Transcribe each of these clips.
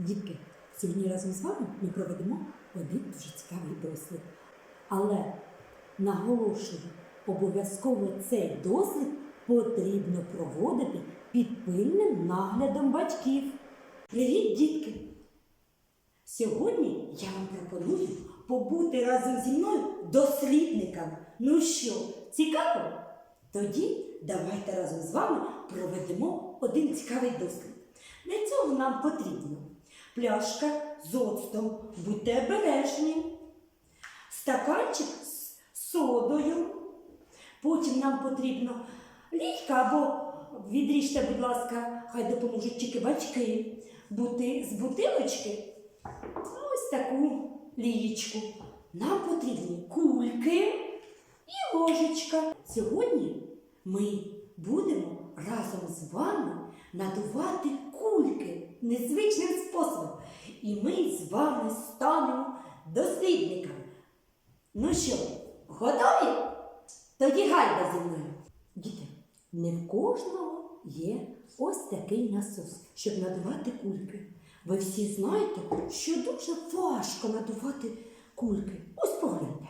Дітки, сьогодні разом з вами ми проведемо один дуже цікавий дослід. Але наголошую, обов'язково цей дослід потрібно проводити під пильним наглядом батьків. Привіт, дітки! Сьогодні я вам пропоную побути разом зі мною дослідниками. Ну що, цікаво? Тоді давайте разом з вами проведемо один цікавий дослід. Для цього нам потрібно пляшка з оцтом, будьте обережні, стаканчик з содою. Потім нам потрібно лійка або відріжте, будь ласка, хай допоможуть тільки батьки, бути з бутилочки ось таку лієчку. Нам потрібні кульки і ложечка. Сьогодні ми будемо разом з вами надувати кульки незвичним способом. І ми з вами станемо дослідниками. Ну що, готові? Тоді гайда зі мною. Діти, не в кожного є ось такий насос, щоб надувати кульки. Ви всі знаєте, що дуже важко надувати кульки. Ось погляньте.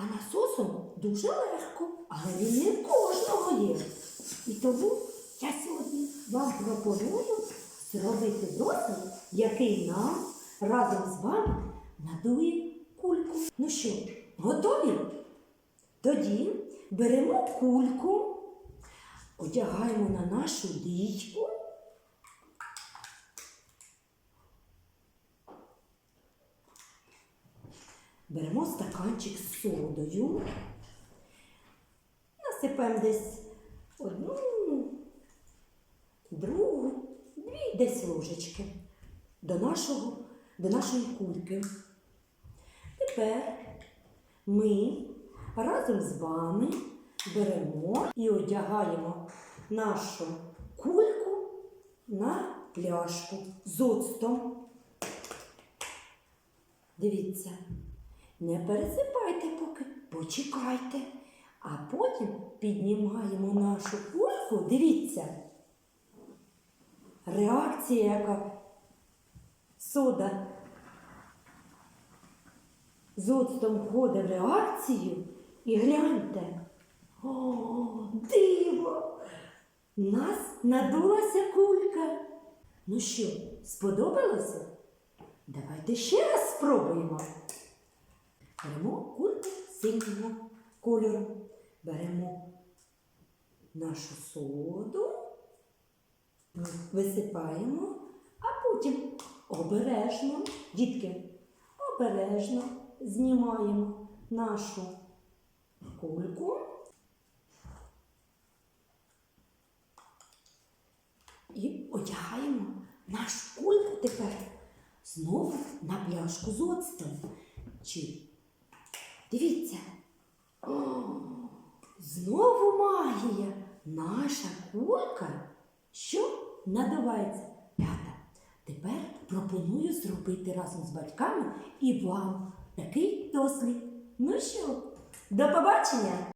А насосом дуже легко, але він не кожного є. І тому я сьогодні вам пропоную зробити досвід, який нам разом з вами надує кульку. Ну що, готові? Тоді беремо кульку, одягаємо на нашу лічку. Беремо стаканчик з содою, насипаємо десь одну, другу, дві десь ложечки до, нашого, до нашої кульки. Тепер ми разом з вами беремо і одягаємо нашу кульку на пляшку з оцтом. Дивіться, не пересипайте поки, почекайте. А потім піднімаємо нашу кульку. Дивіться. Реакція, яка сода з оцтом входить в реакцію і гляньте. О, диво! Нас надулася кулька. Ну що, сподобалося? Давайте ще раз спробуємо. Беремо кульку синього кольору. Беремо нашу соду, висипаємо, а потім обережно, дітки, обережно знімаємо нашу кульку і одягаємо нашу кульку тепер знову на пляшку з оцтом. Чи дивіться, О, знову магія. Наша кулька, що надувається. П'ята. Тепер пропоную зробити разом з батьками і вам такий дослід. Ну що, до побачення!